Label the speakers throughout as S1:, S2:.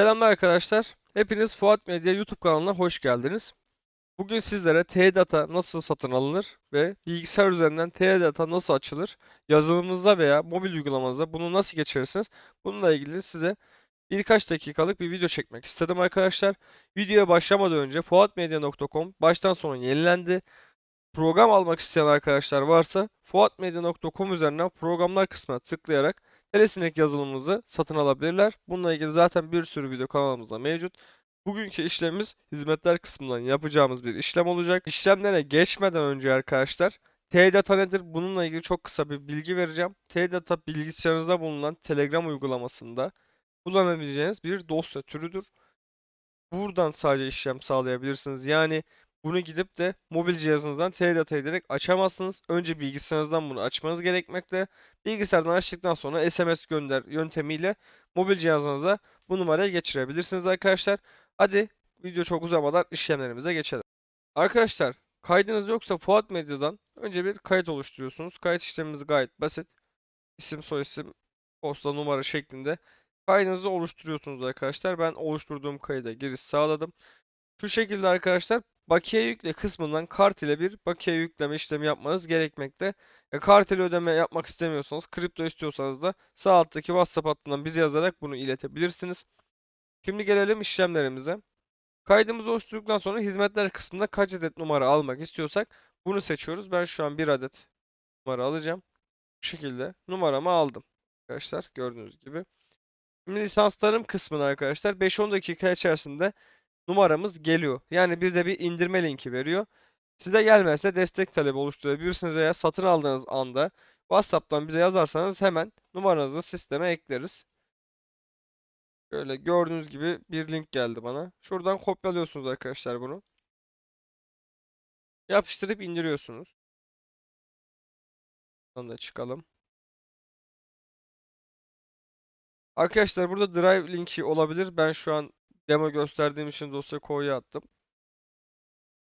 S1: Selamlar arkadaşlar. Hepiniz Fuat Medya YouTube kanalına hoş geldiniz. Bugün sizlere T-Data nasıl satın alınır ve bilgisayar üzerinden T-Data nasıl açılır, yazılımınızda veya mobil uygulamanızda bunu nasıl geçirirsiniz, bununla ilgili size birkaç dakikalık bir video çekmek istedim arkadaşlar. Videoya başlamadan önce fuatmedya.com baştan sona yenilendi. Program almak isteyen arkadaşlar varsa fuatmedya.com üzerinden programlar kısmına tıklayarak Telesinek yazılımımızı satın alabilirler. Bununla ilgili zaten bir sürü video kanalımızda mevcut. Bugünkü işlemimiz hizmetler kısmından yapacağımız bir işlem olacak. İşlemlere geçmeden önce arkadaşlar T-Data nedir? Bununla ilgili çok kısa bir bilgi vereceğim. T-Data bilgisayarınızda bulunan Telegram uygulamasında kullanabileceğiniz bir dosya türüdür. Buradan sadece işlem sağlayabilirsiniz. Yani bunu gidip de mobil cihazınızdan T-Data'yı direkt açamazsınız. Önce bilgisayarınızdan bunu açmanız gerekmekte. Bilgisayardan açtıktan sonra SMS gönder yöntemiyle mobil cihazınızda bu numaraya geçirebilirsiniz arkadaşlar. Hadi video çok uzamadan işlemlerimize geçelim. Arkadaşlar kaydınız yoksa Fuat Medya'dan önce bir kayıt oluşturuyorsunuz. Kayıt işlemimiz gayet basit. İsim, soyisim, posta numara şeklinde kaydınızı oluşturuyorsunuz arkadaşlar. Ben oluşturduğum kayıda giriş sağladım. Şu şekilde arkadaşlar bakiye yükle kısmından kart ile bir bakiye yükleme işlemi yapmanız gerekmekte. E, kart ile ödeme yapmak istemiyorsanız, kripto istiyorsanız da sağ alttaki WhatsApp hattından bize yazarak bunu iletebilirsiniz. Şimdi gelelim işlemlerimize. Kaydımızı oluşturduktan sonra hizmetler kısmında kaç adet numara almak istiyorsak bunu seçiyoruz. Ben şu an bir adet numara alacağım. Bu şekilde numaramı aldım. Arkadaşlar gördüğünüz gibi. Şimdi lisanslarım kısmını arkadaşlar 5-10 dakika içerisinde numaramız geliyor. Yani bize bir indirme linki veriyor. Size gelmezse destek talebi oluşturabilirsiniz veya satın aldığınız anda WhatsApp'tan bize yazarsanız hemen numaranızı sisteme ekleriz. Şöyle gördüğünüz gibi bir link geldi bana. Şuradan kopyalıyorsunuz arkadaşlar bunu. Yapıştırıp indiriyorsunuz. Buradan da çıkalım. Arkadaşlar burada Drive linki olabilir. Ben şu an demo gösterdiğim için dosya koyuya attım.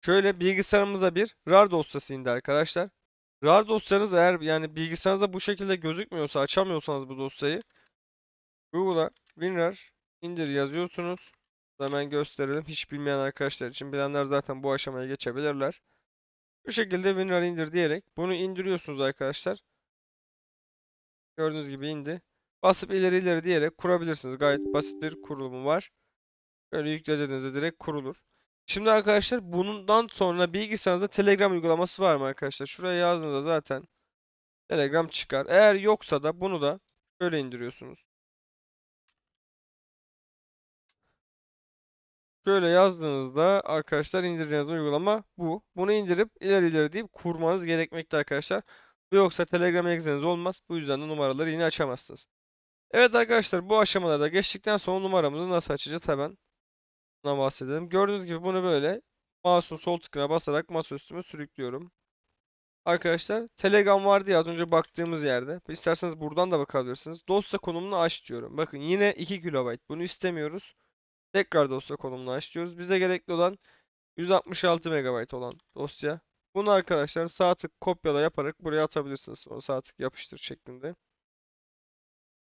S1: Şöyle bilgisayarımıza bir RAR dosyası indi arkadaşlar. RAR dosyanız eğer yani bilgisayarınızda bu şekilde gözükmüyorsa açamıyorsanız bu dosyayı Google'a WinRAR indir yazıyorsunuz. Hemen gösterelim. Hiç bilmeyen arkadaşlar için bilenler zaten bu aşamaya geçebilirler. Bu şekilde WinRAR indir diyerek bunu indiriyorsunuz arkadaşlar. Gördüğünüz gibi indi. Basıp ileri ileri diyerek kurabilirsiniz. Gayet basit bir kurulumu var. Böyle yüklediğinizde direkt kurulur. Şimdi arkadaşlar bundan sonra bilgisayarınızda Telegram uygulaması var mı arkadaşlar? Şuraya yazdığınızda zaten Telegram çıkar. Eğer yoksa da bunu da şöyle indiriyorsunuz. Şöyle yazdığınızda arkadaşlar indireceğiniz uygulama bu. Bunu indirip ileri ileri deyip kurmanız gerekmekte arkadaşlar. Yoksa Telegram egzeniz olmaz. Bu yüzden de numaraları yine açamazsınız. Evet arkadaşlar bu aşamalarda geçtikten sonra numaramızı nasıl açacağız hemen Buna bahsedelim. Gördüğünüz gibi bunu böyle mouse'un sol tıkına basarak masa üstüme sürüklüyorum. Arkadaşlar Telegram vardı ya az önce baktığımız yerde. İsterseniz buradan da bakabilirsiniz. Dosya konumunu aç diyorum. Bakın yine 2 KB. Bunu istemiyoruz. Tekrar dosya konumunu aç diyoruz. Bize gerekli olan 166 MB olan dosya. Bunu arkadaşlar sağ tık kopyala yaparak buraya atabilirsiniz. Sonra sağ tık yapıştır şeklinde.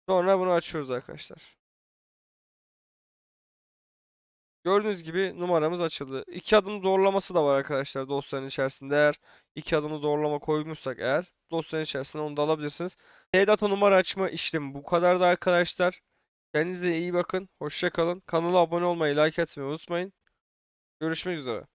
S1: Sonra bunu açıyoruz arkadaşlar. Gördüğünüz gibi numaramız açıldı. İki adım doğrulaması da var arkadaşlar dosyanın içerisinde. Eğer iki adımlı doğrulama koymuşsak eğer dosyanın içerisinde onu da alabilirsiniz. T-Data numara açma işlemi bu kadar da arkadaşlar. Kendinize iyi bakın. Hoşça kalın. Kanala abone olmayı, like etmeyi unutmayın. Görüşmek üzere.